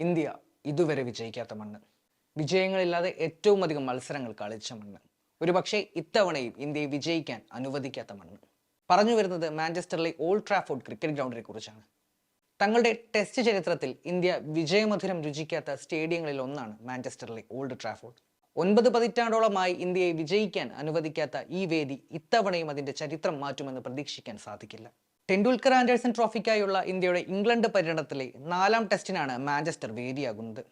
India ഇതുവരെ വിജയിക്കാത്ത മണ്ണ്. വിജയങ്ങളില്ലാതെ ഏറ്റവും അധികം മത്സരങ്ങൾ കളിച്ച മണ്ണ്. ഒരുപക്ഷെ ഇത്തവണയും ഇന്ത്യയെ വിജയിക്കാൻ അനുവദിക്കാത്ത മണ്ണ്. പറഞ്ഞു വരുന്നത് മാഞ്ചസ്റ്ററിലെ ഓൾഡ് ട്രാഫോർഡ് ക്രിക്കറ്റ് ഗ്രൗണ്ടിനെ കുറിച്ചാണ്. തങ്ങളുടെ ടെസ്റ്റ് ചരിത്രത്തിൽ ഇന്ത്യ വിജയമധുരം രുചിക്കാത്ത സ്റ്റേഡിയങ്ങളിൽ ഒന്നാണ് മാഞ്ചസ്റ്ററിലെ ഓൾഡ് ട്രാഫോർഡ്. ഒൻപത് പതിറ്റാണ്ടോളമായി ഇന്ത്യയെ വിജയിക്കാൻ അനുവദിക്കാത്ത ഈ വേദി ഇത്തവണയും അതിന്റെ ചരിത്രം മാറ്റുമെന്ന് പ്രതീക്ഷിക്കാൻ സാധിക്കില്ല. ടെണ്ടുൽക്കർ ആൻഡേഴ്സൺ ട്രോഫിക്കായുള്ള ഇന്ത്യയുടെ ഇംഗ്ലണ്ട് പര്യടനത്തിലെ നാലാം ടെസ്റ്റിനാണ് മാഞ്ചസ്റ്റർ വേദിയാകുന്നത്.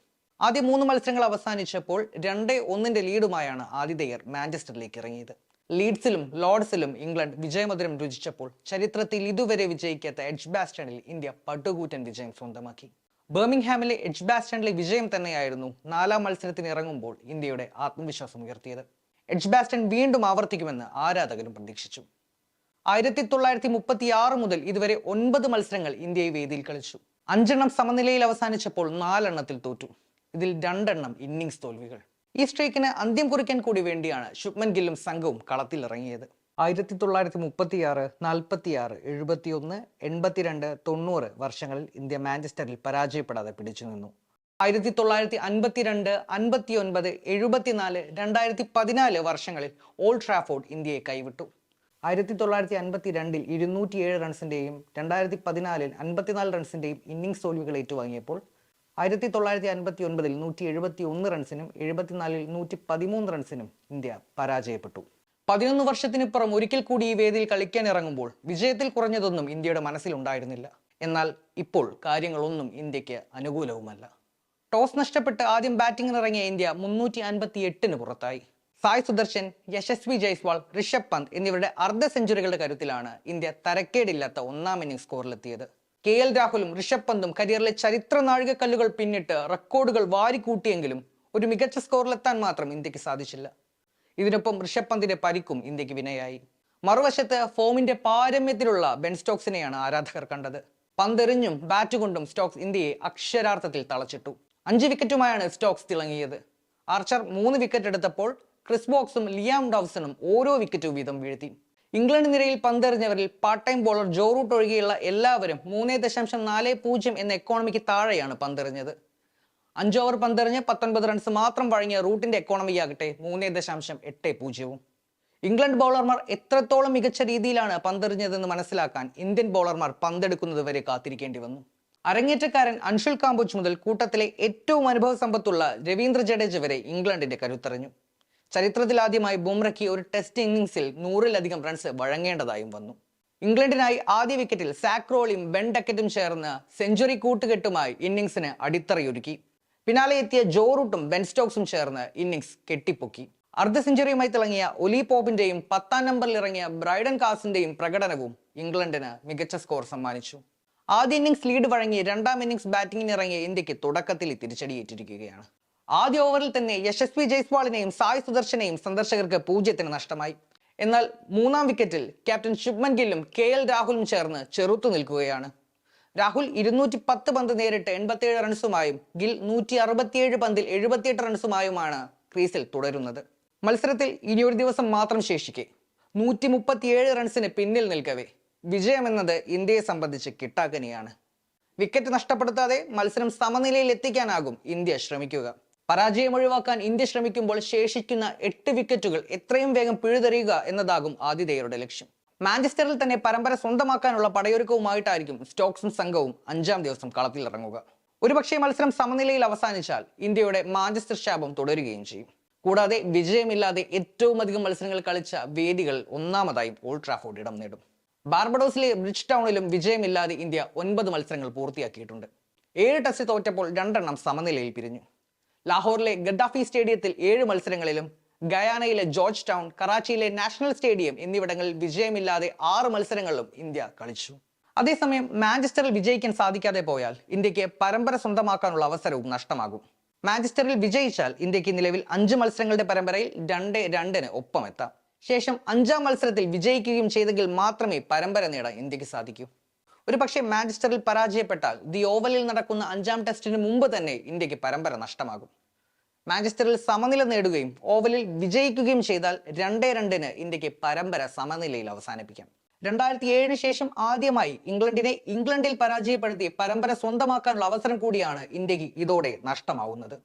ആദ്യ മൂന്ന് മത്സരങ്ങൾ അവസാനിച്ചപ്പോൾ രണ്ടേ ഒന്നിന്റെ ലീഡുമായാണ് ആതിഥേയർ മാഞ്ചസ്റ്ററിലേക്ക് ഇറങ്ങിയത്. ലീഡ്സിലും ലോർഡ്സിലും ഇംഗ്ലണ്ട് വിജയമധുരം രുചിച്ചപ്പോൾ ചരിത്രത്തിൽ ഇതുവരെ വിജയിക്കാത്ത എഡ്ജ് ബാസ്റ്റണിൽ ഇന്ത്യ പട്ടുകൂറ്റൻ വിജയം സ്വന്തമാക്കി. ബർമിംഗ്ഹാമിലെ എഡ്ജ് ബാസ്റ്റണിലെ വിജയം തന്നെയായിരുന്നു നാലാം മത്സരത്തിന് ഇറങ്ങുമ്പോൾ ഇന്ത്യയുടെ ആത്മവിശ്വാസം ഉയർത്തിയത്. എഡ്ജ് ബാസ്റ്റൺ വീണ്ടും ആവർത്തിക്കുമെന്ന് ആരാധകരും പ്രതീക്ഷിച്ചു. ആയിരത്തി തൊള്ളായിരത്തി മുപ്പത്തി ആറ് മുതൽ ഇതുവരെ ഒൻപത് മത്സരങ്ങൾ ഇന്ത്യ ഈ വേദിയിൽ കളിച്ചു. അഞ്ചെണ്ണം സമനിലയിൽ അവസാനിച്ചപ്പോൾ നാലെണ്ണത്തിൽ തോറ്റു. ഇതിൽ രണ്ടെണ്ണം ഇന്നിങ്സ് തോൽവികൾ. ഈ സ്ട്രൈക്കിന് അന്ത്യം കുറിക്കാൻ കൂടി വേണ്ടിയാണ് ശുഭ്മൻ ഗില്ലും സംഘവും കളത്തിലിറങ്ങിയത് ആയിരത്തി തൊള്ളായിരത്തി മുപ്പത്തി ആറ് നാൽപ്പത്തി ആറ് എഴുപത്തിയൊന്ന് എൺപത്തിരണ്ട് തൊണ്ണൂറ് വർഷങ്ങളിൽ ഇന്ത്യ മാഞ്ചസ്റ്ററിൽ പരാജയപ്പെടാതെ പിടിച്ചു നിന്നു. ആയിരത്തി തൊള്ളായിരത്തി അൻപത്തിരണ്ട് അൻപത്തി ഒൻപത് എഴുപത്തിനാല് രണ്ടായിരത്തി പതിനാല് വർഷങ്ങളിൽ ഓൾഡ് ട്രാഫോർഡ് ഇന്ത്യയെ കൈവിട്ടു. ആയിരത്തി തൊള്ളായിരത്തി അൻപത്തി രണ്ടിൽ ഇരുന്നൂറ്റിയേഴ് റൺസിന്റെയും രണ്ടായിരത്തി പതിനാലിൽ അൻപത്തിനാല് റൺസിന്റെയും ഇന്നിംഗ്സ് തോൽവികൾ ഏറ്റുവാങ്ങിയപ്പോൾ ആയിരത്തി തൊള്ളായിരത്തി അൻപത്തി ഒൻപതിൽ നൂറ്റി എഴുപത്തി ഒന്ന് റൺസിനും എഴുപത്തിനാലിൽ നൂറ്റി പതിമൂന്ന് റൺസിനും ഇന്ത്യ പരാജയപ്പെട്ടു. പതിനൊന്ന് വർഷത്തിനിപ്പുറം ഒരിക്കൽ കൂടി ഈ വേദിയിൽ കളിക്കാൻ ഇറങ്ങുമ്പോൾ വിജയത്തിൽ കുറഞ്ഞതൊന്നും ഇന്ത്യയുടെ മനസ്സിലുണ്ടായിരുന്നില്ല എന്നാൽ ഇപ്പോൾ കാര്യങ്ങളൊന്നും ഇന്ത്യയ്ക്ക് അനുകൂലവുമല്ല. ടോസ് നഷ്ടപ്പെട്ട് ആദ്യം ബാറ്റിംഗിനിറങ്ങിയ ഇന്ത്യ മുന്നൂറ്റി അൻപത്തി എട്ടിന് പുറത്തായി. സായ് സുദർശൻ യശസ്വി ജയ്സ്വാൾ ഋഷഭ് പന്ത് എന്നിവരുടെ അർദ്ധ സെഞ്ചുറികളുടെ കരുത്തിലാണ് ഇന്ത്യ തരക്കേടില്ലാത്ത ഒന്നാം ഇന്നിംഗ് സ്കോറിലെത്തിയത്. കെ എൽ രാഹുലും ഋഷഭ് പന്തും കരിയറിലെ ചരിത്ര നാഴികക്കല്ലുകൾ പിന്നിട്ട് റെക്കോർഡുകൾ വാരിക്കൂട്ടിയെങ്കിലും ഒരു മികച്ച സ്കോറിലെത്താൻ മാത്രം ഇന്ത്യയ്ക്ക് സാധിച്ചില്ല. ഇതിനൊപ്പം ഋഷഭ് പന്തിന്റെ പരിക്കും ഇന്ത്യയ്ക്ക് വിനയായി. മറുവശത്ത് ഫോമിന്റെ പാരമ്യത്തിലുള്ള ബെൻ സ്റ്റോക്സിനെയാണ് ആരാധകർ കണ്ടത്. പന്തെറിഞ്ഞും ബാറ്റ് കൊണ്ടും സ്റ്റോക്സ് ഇന്ത്യയെ അക്ഷരാർത്ഥത്തിൽ തളച്ചിട്ടു. അഞ്ച് വിക്കറ്റുമായാണ് സ്റ്റോക്സ് തിളങ്ങിയത്. ആർച്ചർ മൂന്ന് വിക്കറ്റ് എടുത്തപ്പോൾ ക്രിസ് ബോക്സും ലിയാം ഡോവ്സണും ഓരോ വിക്കറ്റ് വീതം വീഴ്ത്തി. ഇംഗ്ലണ്ട് നിരയിൽ പന്തെറിഞ്ഞവരിൽ part time bowler Joe Root ഒഴികെയുള്ള എല്ലാവരും മൂന്ന് ദശാംശം നാല് പൂജ്യം എന്ന എക്കോണമിക്ക് താഴെയാണ് പന്തെറിഞ്ഞത്. അഞ്ച് ഓവർ പന്തെറിഞ്ഞ് പത്തൊൻപത് റൺസ് മാത്രം വഴങ്ങിയ റൂട്ടിന്റെ എക്കോണമിയാകട്ടെ മൂന്ന് ദശാംശം എട്ട് പൂജ്യവും. ഇംഗ്ലണ്ട് ബൗളർമാർ എത്രത്തോളം മികച്ച രീതിയിലാണ് പന്തെറിഞ്ഞതെന്ന് മനസ്സിലാക്കാൻ ഇന്ത്യൻ ബൗളർമാർ പന്തെടുക്കുന്നത് വരെ കാത്തിരിക്കേണ്ടി വന്നു. അരങ്ങേറ്റക്കാരൻ അൻഷുൽ കാംബോജ് മുതൽ കൂട്ടത്തിലെ ഏറ്റവും അനുഭവ സമ്പത്തുള്ള രവീന്ദ്ര ജഡേജ വരെ ഇംഗ്ലണ്ടിന്റെ കരുത്തറിഞ്ഞു. ചരിത്രത്തിലാദ്യമായി ബുംറയ്ക്ക് ഒരു ടെസ്റ്റ് ഇന്നിംഗ്സിൽ നൂറിലധികം റൺസ് വഴങ്ങേണ്ടതായും വന്നു. ഇംഗ്ലണ്ടിനായി ആദ്യ വിക്കറ്റിൽ സാക്രോളിയും ബെൻ ഡക്കറ്റും ചേർന്ന് സെഞ്ചുറി കൂട്ടുകെട്ടുമായി ഇന്നിംഗ്സിന് അടിത്തറയൊരുക്കി. പിന്നാലെ എത്തിയ ജോ റൂട്ടും ബെൻ സ്റ്റോക്സും ചേർന്ന് ഇന്നിംഗ്സ് കെട്ടിപ്പൊക്കി. അർദ്ധ സെഞ്ചുറിയുമായി തിളങ്ങിയ ഒലി പോപ്പിന്റെയും പത്താം നമ്പറിൽ ഇറങ്ങിയ ബ്രൈഡൻ കാസിന്റെയും പ്രകടനവും ഇംഗ്ലണ്ടിന് മികച്ച സ്കോർ സമ്മാനിച്ചു. ആദ്യ ഇന്നിംഗ്സ് ലീഡ് വഴങ്ങി രണ്ടാം ഇന്നിംഗ്സ് ബാറ്റിംഗിന് ഇറങ്ങിയ ഇന്ത്യയ്ക്ക് തുടക്കത്തിൽ തിരിച്ചടിയേറ്റിരിക്കുകയാണ്. ആദ്യ ഓവറിൽ തന്നെ യശസ്വി ജയ്സ്വാളിനെയും സായ് സുദർശനെയും സന്ദർശകർക്ക് പൂജ്യത്തിന് നഷ്ടമായി. എന്നാൽ മൂന്നാം വിക്കറ്റിൽ ക്യാപ്റ്റൻ ശുഭ്മൻ ഗില്ലും കെ എൽ രാഹുലും ചേർന്ന് ചെറുത്തു നിൽക്കുകയാണ്. രാഹുൽ ഇരുന്നൂറ്റി പത്ത് പന്ത് നേരിട്ട് എൺപത്തിയേഴ് റൺസുമായും ഗിൽ നൂറ്റി അറുപത്തിയേഴ് പന്തിൽ എഴുപത്തിയെട്ട് റൺസുമായുമാണ് ക്രീസിൽ തുടരുന്നത്. മത്സരത്തിൽ ഇനിയൊരു ദിവസം മാത്രം ശേഷിക്കെ. നൂറ്റി മുപ്പത്തിയേഴ് റൺസിന് പിന്നിൽ നിൽക്കവേ. വിജയമെന്നത് ഇന്ത്യയെ സംബന്ധിച്ച് കിട്ടാക്കനിയാണ്. വിക്കറ്റ് നഷ്ടപ്പെടുത്താതെ മത്സരം സമനിലയിൽ എത്തിക്കാനാകും ഇന്ത്യ ശ്രമിക്കുക. പരാജയം ഒഴിവാക്കാൻ ഇന്ത്യ ശ്രമിക്കുമ്പോൾ ശേഷിക്കുന്ന എട്ട് വിക്കറ്റുകൾ എത്രയും വേഗം പിഴുതെറിയുക എന്നതാകും ആതിഥേയരുടെ ലക്ഷ്യം. മാഞ്ചസ്റ്ററിൽ തന്നെ പരമ്പര സ്വന്തമാക്കാനുള്ള പടയൊരുക്കവുമായിട്ടായിരിക്കും സ്റ്റോക്സും സംഘവും അഞ്ചാം ദിവസം കളത്തിലിറങ്ങുക ഒരുപക്ഷെ മത്സരം സമനിലയിൽ അവസാനിച്ചാൽ ഇന്ത്യയുടെ മാഞ്ചസ്റ്റർ ശാപം തുടരുകയും ചെയ്യും. കൂടാതെ വിജയമില്ലാതെ ഏറ്റവും അധികം മത്സരങ്ങൾ കളിച്ച വേദികൾ ഒന്നാമതായും ഓൾഡ് ട്രാഫോർഡ് ഇടം നേടും. ബാർബഡോസിലെ ബ്രിഡ്ജ് ടൗണിലും വിജയമില്ലാതെ ഇന്ത്യ ഒൻപത് മത്സരങ്ങൾ പൂർത്തിയാക്കിയിട്ടുണ്ട്. ഏഴ് ടെസ്റ്റ് തോറ്റപ്പോൾ രണ്ടെണ്ണം സമനിലയിൽ പിരിഞ്ഞു. ലാഹോറിലെ ഗദ്ദാഫി സ്റ്റേഡിയത്തിൽ ഏഴ് മത്സരങ്ങളിലും ഗയാനയിലെ ജോർജ് ടൗൺ കറാച്ചിയിലെ നാഷണൽ സ്റ്റേഡിയം എന്നിവിടങ്ങളിൽ വിജയമില്ലാതെ ആറ് മത്സരങ്ങളിലും ഇന്ത്യ കളിച്ചു. അതേസമയം മാഞ്ചസ്റ്ററിൽ വിജയിക്കാൻ സാധിക്കാതെ പോയാൽ ഇന്ത്യയ്ക്ക് പരമ്പര സ്വന്തമാക്കാനുള്ള അവസരവും നഷ്ടമാകും. മാഞ്ചസ്റ്ററിൽ വിജയിച്ചാൽ ഇന്ത്യയ്ക്ക് നിലവിൽ അഞ്ച് മത്സരങ്ങളുടെ പരമ്പരയിൽ രണ്ട് രണ്ടിന് ഒപ്പം എത്താം ശേഷം അഞ്ചാം മത്സരത്തിൽ വിജയിക്കുകയും ചെയ്തെങ്കിൽ മാത്രമേ പരമ്പര നേടാൻ ഇന്ത്യയ്ക്ക് സാധിക്കൂ. ഒരു പക്ഷേ മാഞ്ചസ്റ്ററിൽ പരാജയപ്പെട്ടാൽ ദി ഓവലിൽ നടക്കുന്ന അഞ്ചാം ടെസ്റ്റിന് മുമ്പ് തന്നെ ഇന്ത്യയ്ക്ക് പരമ്പര നഷ്ടമാകും. മാഞ്ചസ്റ്ററിൽ സമനില നേടുകയും ഓവലിൽ വിജയിക്കുകയും ചെയ്താൽ രണ്ടേ രണ്ടിന് ഇന്ത്യയ്ക്ക് പരമ്പര സമനിലയിൽ അവസാനിപ്പിക്കാം. രണ്ടായിരത്തി ഏഴിന് ശേഷം ആദ്യമായി ഇംഗ്ലണ്ടിനെ ഇംഗ്ലണ്ടിൽ പരാജയപ്പെടുത്തി പരമ്പര സ്വന്തമാക്കാനുള്ള അവസരം കൂടിയാണ് ഇന്ത്യയ്ക്ക് ഇതോടെ നഷ്ടമാവുന്നത്.